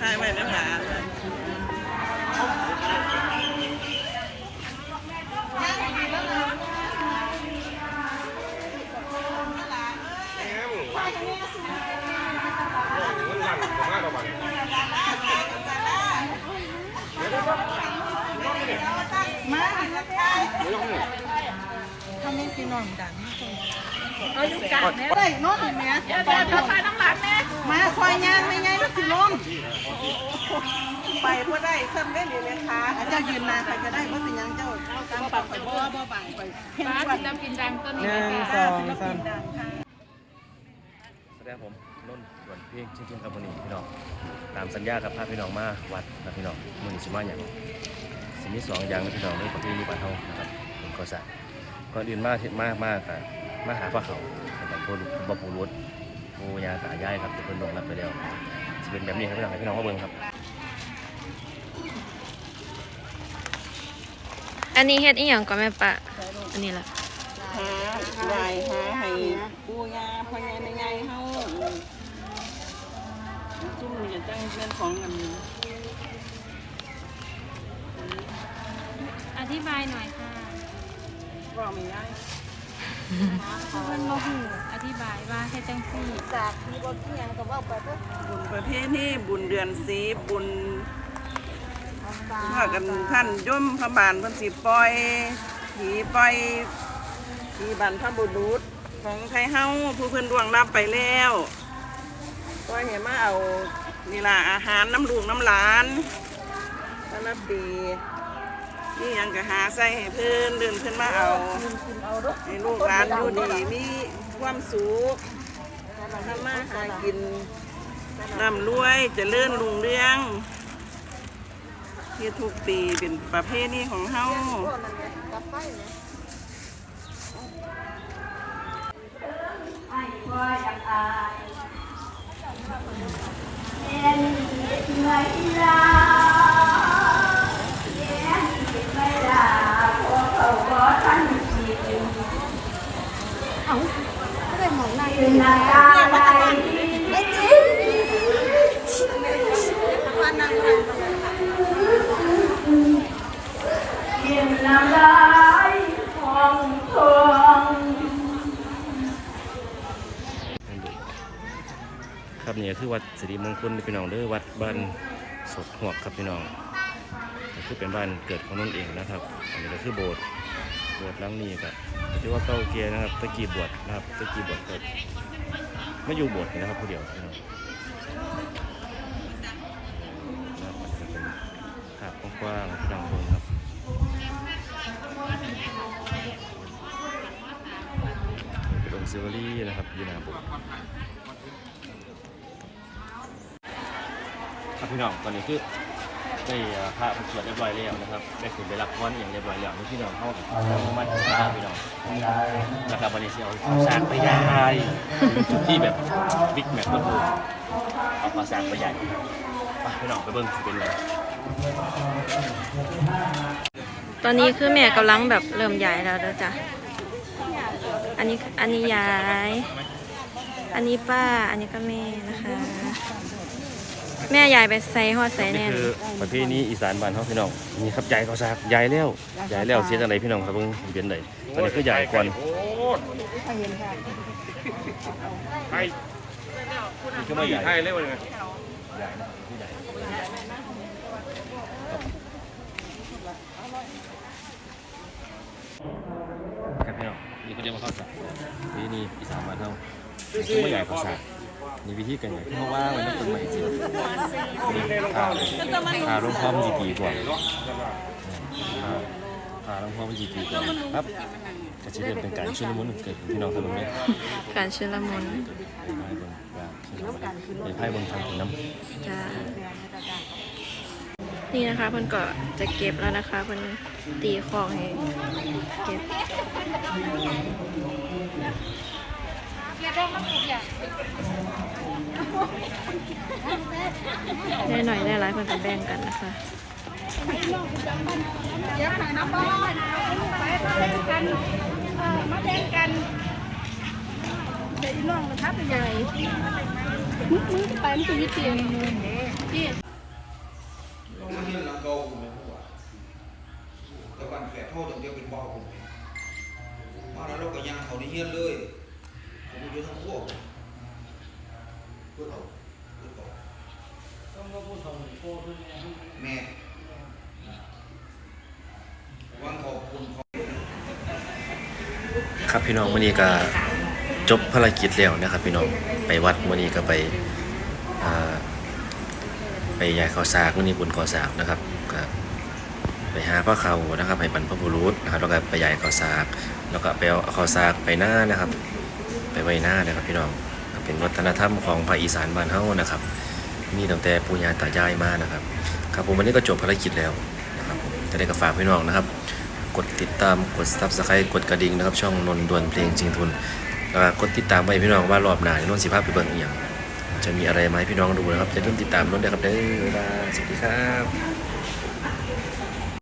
ถ่ายไว้แล้วหลานมาทำให้พี่น้องดังเขาอยู่กันแม่ได้น้องเห็นไหมเดี๋ยวเดี๋ยวเดี๋ยวไปน้ำหลักแม่ มาคอยยางไม่ไงมันสิลมไปบ่ได้ซ้ำได้เลยนะคะอาจารย์ยืนนานไปก็ได้บ่เป็นหยังเจ้าตามปากไปบ่บ่บังไปเห็นฟ้าว่าศิลปินดังต้นนี้หนึ่งแม่สองศิลสาปิมนดังค่ะแสดงผมนุ่นสวนเพลงจริงๆครับวันนี้พี่น้องตามสัญญากับพาพี่น้องมาวัดนะพี่น้องมือสิมาอย่างสิ่งที่สองอย่างนะพี่น้องเรื่องประเพณีบ้านเฮานะครับผมก็สะก่อนอื่นมาเฮ็ดมากมากกับมาหาพระเขาแต่ผู้บ่ผู้รุษ ผู้ยาตายายครับที่เพิ่นลงรับไปแล้วจะเป็นแบบนี้ครับพี่น้องให้พี่น้องมาเบิ่งครับ อันนี้เฮ็ดอีหยังก็แม่ปะ อันนี้ล่ะหาไหวหาให้ปู่ย่าพ่อใหญ่แม่ใหญ่เฮาซุ่มนี่จังเป็นของกันอธิบายหน่อยค่ะบ่ไม่ได้ เพิ่นบ่ฮู้อธิบายว่าเฮ็ดจังซี่จากที่บ่เที่ยงก็ว้าไปเด้อบุญประเภทนี้บุญเดือนสีบุญพากันท่านย่มพระบานเพิ่นสิปล่อยผีปล่อยผีบรรพบุรุษของไทยเฮาผู้เพิ่นล่วงลับไปแล้วปล่อยให้มาเอานี่ล่ะอาหารน้ำลูกน้ำหลานแต่ละปี นี่ยังก็หาใส่ให้เพิ่อนเดินเพิ่นมาเอาให้ลูกหลานอยู่ดีมีความสุขทำมาหากินร่ำรวยเจริญรุ่งเรืองที่ทุกปีเป็นประเพณีของเฮา ครับนี่คือวัดสิริมงคลพี่น้องเด้อวัดบ้านศพหวกครับพี่น้องคือเป็นบ้านเกิดของนนเองนะครับ อันนี้ก็คือโบสถ์ โบสถ์หลังนี้ก็ถือว่าเก่าเกียร์นะครับตะกี้บวชนะครับตะกี้บวชก็ไม่อยู่บสถ์นี่นะครับผู้เดียวนะครับมันก็เป็นภาพกว้างๆพี่น้องบิ่งครับเป็นองค์ซิวลี่นะครับยู่นาบสถ์ครับพี่น้องตอนนี้คือ ได้เอ่อพระผู้สวดเรียบร้อยแล้วนะครับได้ขึ้นไปรับพรอย่างเรียบร้อยแล้วนี่พี่น้องเข้าแล้วมาถึงบ้านพี่น้องนะครับวันนี้เสียเอาสร้างไปยายถึงจุดที่แบบบิ๊กแม็กก็คือเอาข้าวสร้างไปใหญ่ไปพี่น้องไปเบิ้งเป็นไงตอนนี้คือแม่กำลังแบบเริ่มย้ายแล้วเด้อจ้ะอันนี้อันนี้ย้าย อันนี้ป้า อันนี้ก็แม่นะคะ แม่ยายไปใส่ฮอดใส่นี่แน่นคือประเพณีอีสานบ้านเขาพี่น้องนี่ครับยายเขาวสากยายแล้วยายแล้วเสียจังไรพี่น้องครับเบิ้งเป็นไดตอนนี้คือยายก่อนไปนี่คือไม่ใหญ่ไทยเรียกว่าไงใหญ่นะผู้ใหญ่ครับพี่น้องนี่เขาเรียกว่าข้าวสารนี่นี่อีสานบ้านเราคือไม่ใหญ่ข้าวสาร นี่วิธีกันใหญ่ที่เขาว่าไว้นั่นเป็นใหม่สินี่ขาขาลงพร้อมจีปีกว่าขาขาลงพร้อมจีปีกว่าครับก็จะเริ่มเป็นการชุลมุนเกิดขึ้นพี่น้องครับผมเนี่ยการชุลมุนไปไพ่บนทางถึงน้ำจ้านี่นะคะเพิ่นก็จะเก็บแล้วนะคะเพิ่นตีของให้เก็บ ได้หน่อยได้หลายเพิ่นก็แบ่งกันนะคะเดี๋ยวหาน้ำบ้านไปมาเล่นกันเออมาเล่นกันเดี๋ยวอีน้องมาทับใหญ่มึงมึงไปมันจะยึดเตียงนี่มันเฮียนหลังเก่าผมเลยว่าแต่วันแฝดโทษอย่างเดียวเป็นเบาผมมาแล้วเราก็ย่างเขาในเฮียนเลย ผมอยู่ทั้งพวกเพื่อเขาเพื่อเขาแม่วันขอบคุณเขาครับพี่น้องวันนี้ก็จบภารกิจแล้วนะครับ พี่น้องไปวัดวันนี้ก็ไปไปยายข้าวสากวันนี้บุญข้าวสากนะครับก็ไปหาพระเขานะครับให้บรรพบุรุษนะครับแล้วก็ไปยายข้าวสาก แล้วก็ไปเอาข้าวสากไปหน้านะครับ ไปไว้หน้านะครับพี่น้องเป็นวัฒนธรรมของภาคอีสานบ้านเฮานะครับ มีตั้งแต่ปู่ย่าตายายมานะครับ ครับผมวันนี้ก็จบภารกิจแล้วนะครับจะได้ก็ฝากพี่น้องนะครับ กดติดตามกด subscribe กดกระดิ่งนะครับ ช่องนนท์ดวนเพลงจริงทุนแล้วกดติดตามไว้พี่น้องว่ารอบหน้านนท์สิภาพไปเบิ่งอีหยังจะมีอะไรมาให้พี่น้องดูนะครับอย่าลืมติดตามนนท์ด้ครับเด้อบ๊าสวัสดีครับ